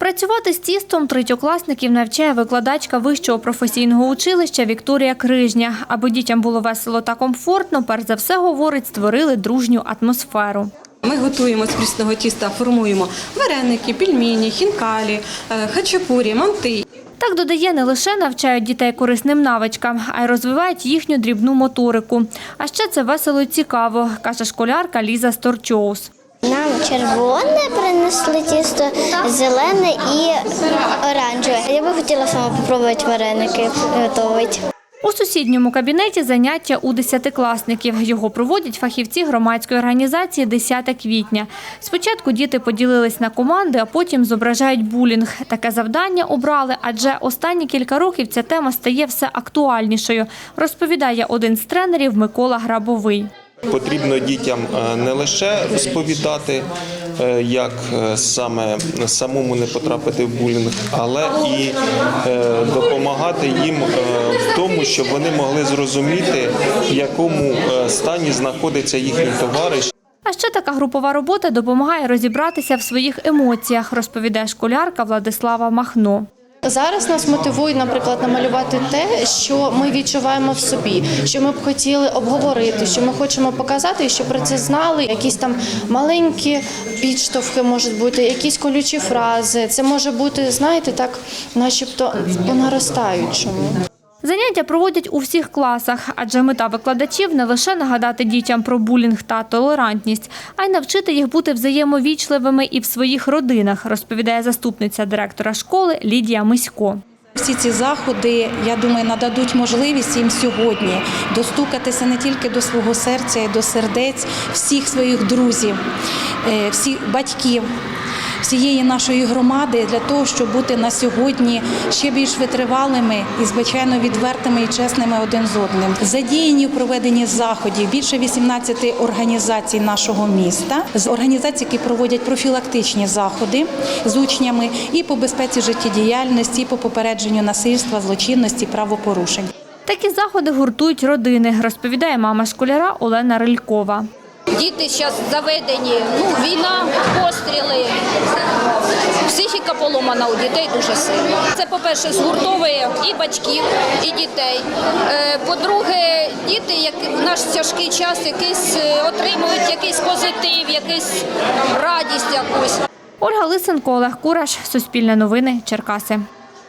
Працювати з тістом третьокласників навчає викладачка вищого професійного училища Вікторія Крижня. Аби дітям було весело та комфортно, перш за все, говорить, створили дружню атмосферу. Ми готуємо з прісного тіста, формуємо вареники, пельмені, хінкалі, е, хачапурі, манти. Так додає, не лише навчають дітей корисним навичкам, а й розвивають їхню дрібну моторику. А ще це весело і цікаво, каже школярка Ліза Сторчоус. Нам червоне принесли тісто, зелене і оранжеве. Я би хотіла сама спробувати вареники готувати. У сусідньому кабінеті заняття у десятикласників. Його проводять фахівці громадської організації «10 квітня. Спочатку діти поділились на команди, а потім зображають булінг. Таке завдання обрали, адже останні кілька років ця тема стає все актуальнішою, розповідає один з тренерів Микола Грабовий. Потрібно дітям е, не лише розповідати, е, як е, саме самому не потрапити в булінг, але і допомагати їм в тому, щоб вони могли зрозуміти, в якому стані знаходиться їхній товариш. А ще така групова робота допомагає розібратися в своїх емоціях, розповідає школярка Владислава Махно. Зараз нас мотивують, наприклад, намалювати те, що ми відчуваємо в собі, що ми б хотіли обговорити, що ми хочемо показати, що про це знали. Якісь там маленькі підштовхи можуть бути, якісь колючі фрази. Це може бути, знаєте, так, начебто по наростаючому. Заняття проводять у всіх класах, адже мета викладачів не лише нагадати дітям про булінг та толерантність, а й навчити їх бути взаємовічливими і в своїх родинах, розповідає заступниця директора школи Лідія Мисько. Всі ці заходи, я думаю, нададуть можливість їм сьогодні достукатися не тільки до свого серця, й до сердець всіх своїх друзів, е, всіх батьків. Всієї нашої громади для того, щоб бути на сьогодні ще більш витривалими і звичайно відвертими і чесними один з одним. Задіяні в проведенні заходів більше 18 організацій нашого міста, з організацій, які проводять профілактичні заходи з учнями і по безпеці життєдіяльності, і по попередженню насильства, злочинності, правопорушень. Такі заходи гуртують родини, розповідає мама школяра Олена Рилькова. Діти зараз заведені, ну, війна, постріли. Психіка поломана у дітей дуже сильно. Це, по-перше, згуртовує і батьків, і дітей. Е, По-друге, діти як в наш тяжкий час якийсь е, отримують якийсь позитив, якийсь радість якусь. Ольга Лисенко, Олег Кураш, Суспільне новини, Черкаси.